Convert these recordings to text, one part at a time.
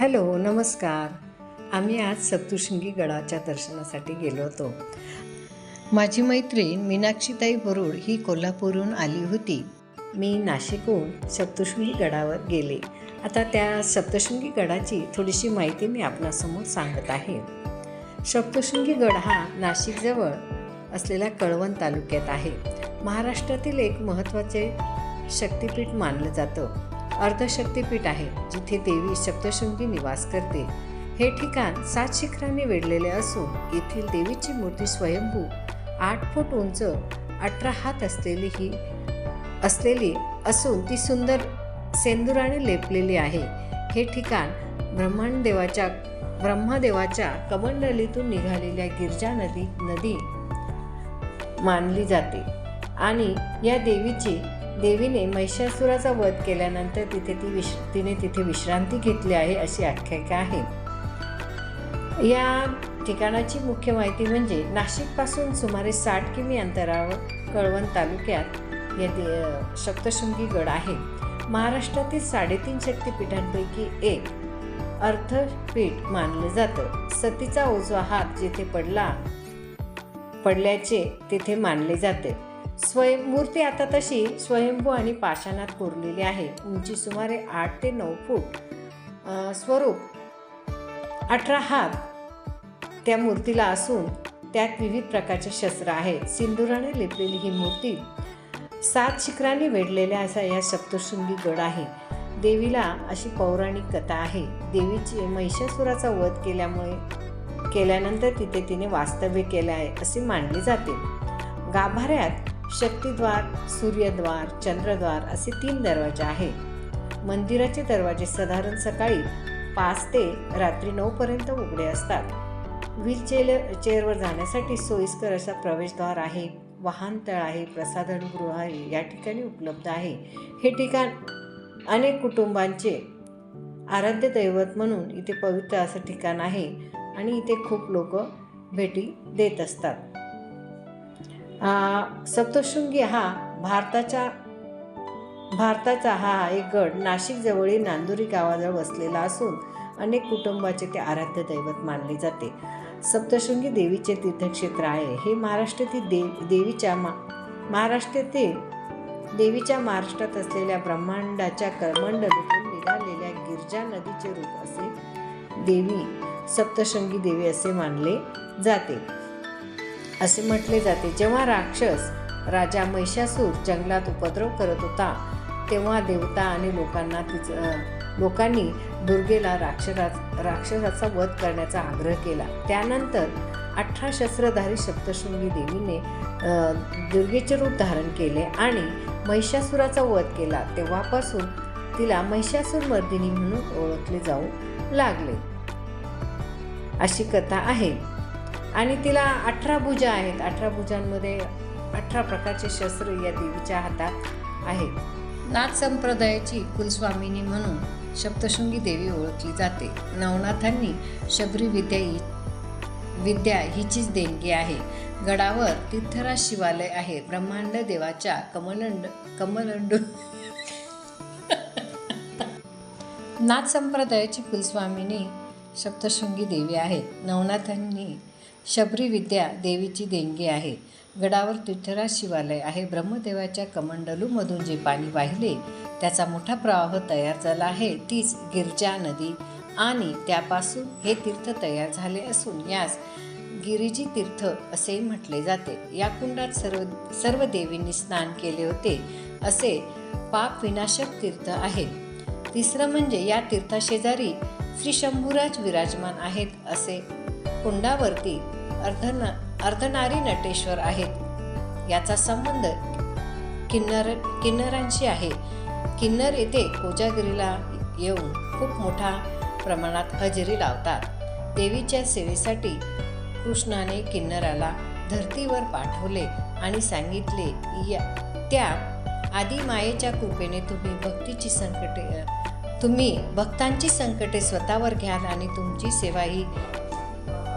Hello नमस्कार. आम्ही आज सप्तशृंगी गडाच्या दर्शनासाठी गेलो होतो. माझी मैत्रीण मीनाक्षीताई बरुड ही कोल्हापूरहून आली होती. मी नाशिकहून सप्तशृंगी गडावर गेले. आता त्या सप्तशृंगी गडाची थोडीशी माहिती मी आपणासमोर सांगत आहे. सप्तशृंगी गड हा नाशिकजवळ असलेल्या कळवण तालुक्यात आहे. महाराष्ट्रातील एक महत्त्वाचे शक्तिपीठ मानलं जातं. अर्धशक्तिपीठ आहे जिथे देवी सप्तशृंगी निवास करते. हे ठिकाण सात शिखरांनी वेढलेले असून येथील देवीची मूर्ती स्वयंभू आठ फूट उंच अठरा हात असलेली ही असलेली असून ती सुंदर सेंदुराने लेपलेली आहे. हे ठिकाण ब्रह्मांडदेवाच्या ब्रह्मदेवाच्या कमंडलीतून निघालेल्या गिरजा नदी नदी मानली जाते. आणि या देवीची देवीने महिषासुराचा वध केल्यानंतर तिथे ती विश तिने तिथे विश्रांती घेतली आहे अशी आख्यायिका आहे. या ठिकाणाची मुख्य माहिती म्हणजे नाशिकपासून सुमारे साठ किमी अंतरावर कळवण तालुक्यात या दे सप्तशृंगी गड आहे. महाराष्ट्रातील साडेतीन शक्तिपीठांपैकी एक अर्थपीठ मानलं जातं. सतीचा उजवा हात जिथे पडला पडल्याचे तिथे मानले जाते. स्वयं मूर्ती आता तशी स्वयंभू आणि पाषाणात कोरलेली आहे. उंची सुमारे आठ ते नऊ फूट. स्वरूप अठरा हात त्या मूर्तीला असून त्यात विविध प्रकारचे शस्त्र आहेत सिंदुराने लिपलेली ही मूर्ती सात शिखरांनी वेढलेल्या असा या सप्तशृंगी गड आहे. देवीला अशी पौराणिक कथा आहे. देवीची महिषासुराचा वध केल्यामुळे केल्यानंतर तिथे तिने वास्तव्य केले आहे असे मानले जाते. गाभाऱ्यात शक्तिद्वार सूर्यद्वार चंद्रद्वार असे तीन दरवाजे आहेत. मंदिराचे दरवाजे साधारण सकाळी पाच ते रात्री नऊपर्यंत उघडे असतात. व्हीलचेअर चेअरवर जाण्यासाठी सोयीस्कर असा प्रवेशद्वार आहे. वाहनतळ आहे प्रसाधनगृह आहे या ठिकाणी उपलब्ध आहे. हे ठिकाण अनेक कुटुंबांचे आराध्य दैवत म्हणून इथे पवित्र असं ठिकाण आहे आणि इथे खूप लोक भेटी देत असतात. सप्तशृंगी हा भारताच्या भारताचा हा एक गड नाशिक जवळील नांदुरी गावाजवळ वसलेला असून अनेक कुटुंबाचे ते आराध्य दैवत मानले जाते. सप्तशृंगी देवीचे तीर्थक्षेत्र आहे. हे महाराष्ट्रातील देव देवीच्या मा महाराष्ट्रातील देवीच्या महाराष्ट्रात असलेल्या ब्रह्मांडाच्या कर्मंडलीतून निघालेल्या गिरजा नदीचे रूप असे देवी सप्तशृंगी देवी असे मानले जाते. असे म्हटले जाते. जेव्हा राक्षस राजा महिषासूर जंगलात उपद्रव करत होता तेव्हा देवता आणि लोकांना तिच लोकांनी दुर्गेला राक्षरा राक्षसाचा वध करण्याचा आग्रह केला. त्यानंतर अठरा शस्त्रधारी सप्तशृंगी देवीने दुर्गेचे रूप धारण केले आणि महिषासुराचा वध केला. तेव्हापासून तिला महिषासूर मर्दिनी म्हणून ओळखले जाऊ लागले. अशी कथा आहे. आणि तिला अठरा भुजा आहेत. अठरा भुजांमध्ये अठरा प्रकारचे शस्त्र या देवीच्या हातात आहेत. नाथ संप्रदायाची कुलस्वामिनी म्हणून सप्तशृंगी देवी ओळखली जाते. नवनाथांनी शबरी विद्या ही विद्या हिचीच देणगी आहे. गडावर तीर्थराज शिवालय आहे. ब्रह्मांड देवाच्या कमलंड कमलंडू नाथ संप्रदायाची कुलस्वामिनी सप्तशृंगी देवी आहे. नवनाथांनी शबरी विद्या देवीची देणगी आहे. गडावर तीर्थराज शिवालय आहे. ब्रह्मदेवाच्या कमंडलूमधून जे पाणी वाहिले त्याचा मोठा प्रवाह तयार झाला आहे. तीच गिरजा नदी आणि त्यापासून हे तीर्थ तयार झाले असून यास गिरिजी तीर्थ असे म्हटले जाते. या कुंडात सर्व सर्व देवींनी स्नान केले होते. असे पाप विनाशक तीर्थ आहे तिसरं म्हणजे या तीर्थाशेजारी श्री शंभूराज विराजमान आहेत असे कुंडावरती अर्धन अर्धनारी नटेश्वर आहेत. याचा संबंध किन्नर किन्नरांशी आहे. किन्नर येथे कोजागिरीला येऊन खूप मोठ्या प्रमाणात हजेरी लावतात. देवीच्या सेवेसाठी कृष्णाने किन्नराला धरतीवर पाठवले आणि सांगितले या त्या आदी मायेच्या कृपेने तुम्ही भक्तीची संकटे तुम्ही भक्तांची संकटे स्वतःवर घ्याल आणि तुमची सेवा ही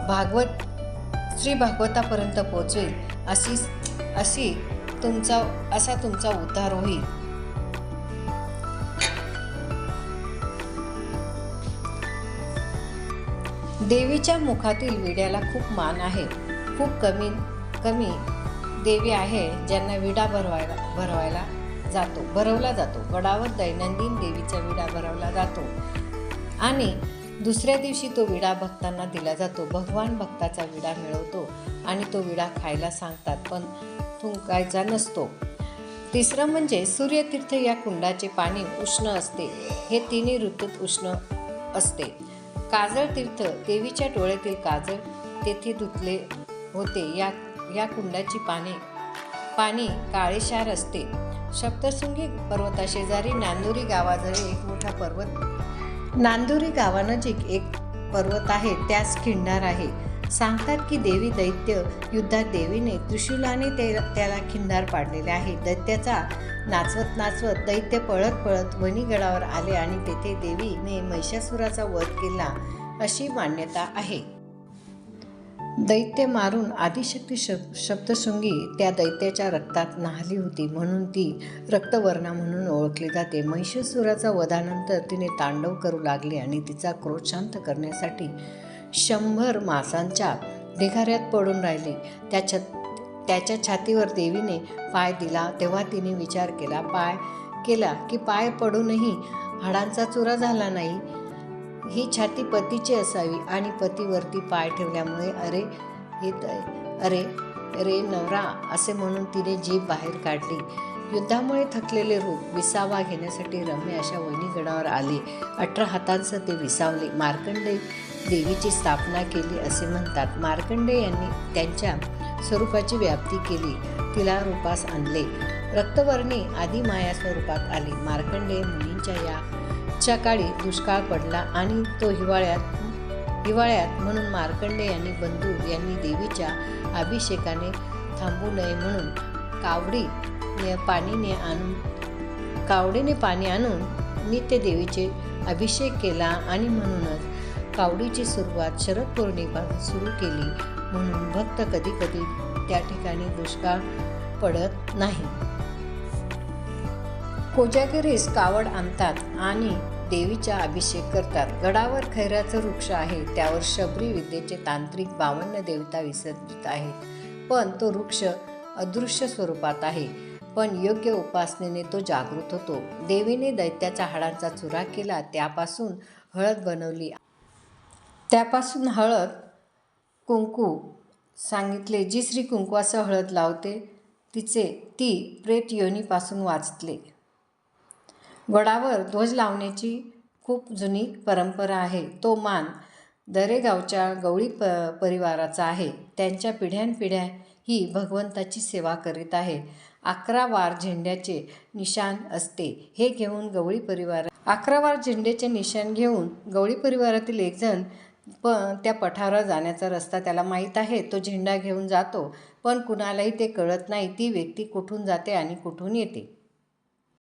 भागवत श्री भागवतापर्यंत पोचवेल अशी अशी तुमचा असा तुमचा उद्धार होईल. देवीच्या मुखातील विड्याला खूप मान आहे. खूप कमी कमी देवी आहे ज्यांना विडा भरवायला भरवायला जातो भरवला जातो. गडावर दैनंदिन देवीचा विडा भरवला जातो. आणि दुसऱ्या दिवशी तो विडा भक्तांना दिला जातो. भगवान भक्ताचा विडा मिळवतो आणि तो विडा खायला सांगतात पण थुंकायचा नसतो. तिसरं म्हणजे सूर्यतीर्थ या कुंडाचे पाणी उष्ण असते. हे तिन्ही ऋतूत उष्ण असते. काजळ तीर्थ देवीच्या डोळ्यातील काजळ तेथे धुतले होते. या या कुंडाची पाने पाणी काळेशार असते. सप्तशृंगी पर्वताशेजारी नांदुरी गावाजवळ एक मोठा पर्वत नांदुरी गावानजीक एक पर्वत आहे त्यास खिंडार आहे. सांगतात की देवी दैत्य युद्धात देवीने त्रिशूलाने ते त्याला खिंडार पाडलेले आहे. दैत्याचा नाचवत नाचवत दैत्य पळत पळत वणीगडावर आले आणि तेथे देवीने महिषासुराचा वध केला अशी मान्यता आहे. दैत्य मारून आदिशक्ती शब शब्दशृंगी त्या दैत्याच्या रक्तात नाहली होती म्हणून ती रक्तवर्णा म्हणून ओळखली जाते. महिषासुराचा वधानंतर तिने तांडव करू लागली आणि तिचा क्रोध शांत करण्यासाठी शंभर मासांच्या ढिगाऱ्यात पडून राहिली. त्याच्या त्याच्या छातीवर देवीने पाय दिला. तेव्हा तिने विचार केला पाय केला की पाय पडूनही हाडांचा चुरा झाला नाही. ही छाती पतीची असावी आणि पतीवरती पाय ठेवल्यामुळे अरे हे अरे रे नवरा असे म्हणून तिने जीभ बाहेर काढली. युद्धामुळे थकलेले रूप विसावा घेण्यासाठी रम्य अशा वहिनीगडावर आले. अठरा हातांसह ते विसावले. मार्कंडे देवीची स्थापना केली असे म्हणतात. मार्कंडे यांनी त्यांच्या स्वरूपाची व्याप्ती केली. तिला रूपास आणले. रक्तवर्णी आदी माया स्वरूपात आली. मार्कंडे मुलींच्या या च्या काळी दुष्काळ पडला आणि तो हिवाळ्यात हिवाळ्यात म्हणून मार्कंडे यांनी बंधू यांनी देवीच्या अभिषेकाने थांबू नये म्हणून कावडी पाणीने आणून कावडीने पाणी आणून नित्य देवीचे अभिषेक केला आणि म्हणूनच कावडीची सुरुवात शरद पौर्णिमेपासून सुरू केली म्हणून भक्त कधी कधी त्या ठिकाणी दुष्काळ पडत नाही. कोजागिरीस कावड आणतात आणि देवीचा अभिषेक करतात. गडावर खैराचं वृक्ष आहे. त्यावर शबरी विद्येचे तांत्रिक बावन्न देवता विसर्जित आहेत. पण तो वृक्ष अदृश्य स्वरूपात आहे. पण योग्य उपासनेने तो जागृत होतो. देवीने दैत्याच्या हाडांचा चुरा केला. त्यापासून हळद बनवली. त्यापासून हळद कुंकू सांगितले. जी श्री कुंकवासह हळद लावते तिचे ती प्रेत योनीपासून वाचले गडावर ध्वज लावण्याची खूप जुनी परंपरा आहे. तो मान दरेगावच्या गवळी प परिवाराचा आहे. त्यांच्या पिढ्यानपिढ्या ही भगवंताची सेवा करीत आहे. अकरा वार झेंड्याचे निशाण असते. हे घेऊन गवळी परिवार अकरा वार झेंड्याचे निशाण घेऊन गवळी परिवारातील एकजण प त्या पठारावर जाण्याचा रस्ता त्याला माहीत आहे. तो झेंडा घेऊन जातो. पण कुणालाही ते कळत नाही. ती व्यक्ती कुठून जाते आणि कुठून येते?